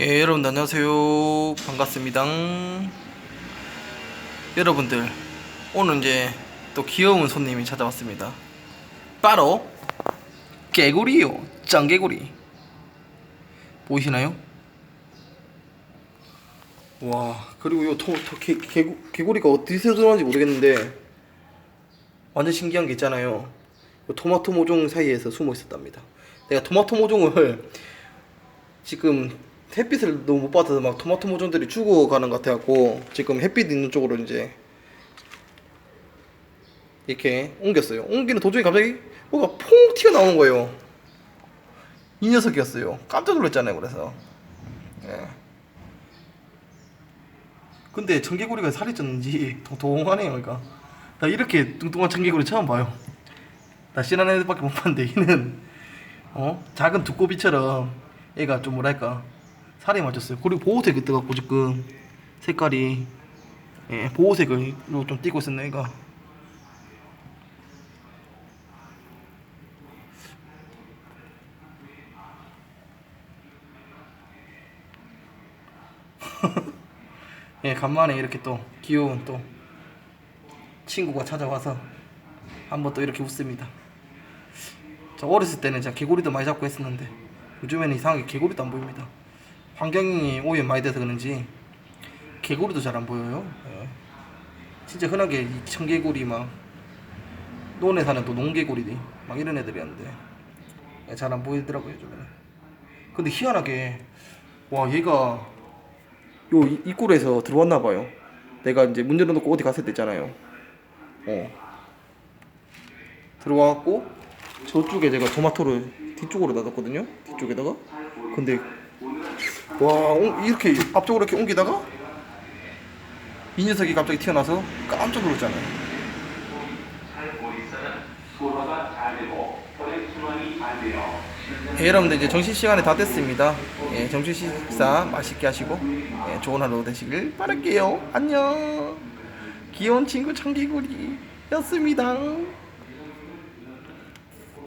예, 여러분 안녕하세요. 반갑습니다. 여러분들, 오늘 이제 또 귀여운 손님이 찾아왔습니다. 바로 개구리요. 짱개구리. 보이시나요? 와, 그리고 요 토, 토, 개, 개, 개구리가 어디서 들어왔는지 모르겠는데 완전 신기한 게 있잖아요. 요 토마토 모종 사이에서 숨어 있었답니다. 내가 토마토 모종을 지금 햇빛을 너무 못 받아서 막 토마토 모종들이 죽어가는 것 같아갖고 지금 햇빛 있는 쪽으로 이제 이렇게 옮겼어요. 옮기는 도중에 갑자기 뭐가 퐁 튀어나오는 거예요. 이 녀석이었어요. 깜짝 놀랐잖아요. 그래서 예. 근데 청개구리가 살이 쪘는지 동동하네요. 그러니까 나 이렇게 뚱뚱한 청개구리 처음 봐요. 나 신한 애들밖에 못 봤는데 얘는 어 작은 두꺼비처럼 얘가 좀 뭐랄까 살이 맞췄어요. 그리고 보호색이 뜨갖고 지금 색깔이 예, 보호색을 좀 띄고 있었네 얘가. 예, 간만에 이렇게 또 귀여운 또 친구가 찾아와서 한번 또 이렇게 웃습니다. 저 어렸을 때는 진짜 개구리도 많이 잡고 했었는데 요즘에는 이상하게 개구리도 안 보입니다. 환경이 오염 많이 돼서 그런지 개구리도 잘 안 보여요. 예. 진짜 흔하게 이 청개구리 막 논에 사는 또 농개구리들 막 이런 애들이었는데 예, 잘안 보이더라고요 요즘에는. 근데 희한하게 와 얘가 요 이- 입구에서 들어왔나 봐요. 내가 이제 문 열어놓고 어디 갔을 때 있잖아요. 어. 들어와갖고 저쪽에 제가 토마토를 뒤쪽으로 놔뒀거든요. 뒤쪽에다가. 근데 와 옹- 이렇게 앞쪽으로 이렇게 옮기다가 이 녀석이 갑자기 튀어나와서 깜짝 놀랐잖아요. 예, 여러분들 이제 점심 시간이 다 됐습니다. 예, 점심 식사 맛있게 하시고 예, 좋은 하루 되시길 바랄게요. 안녕. 귀여운 친구 청개구리였습니다.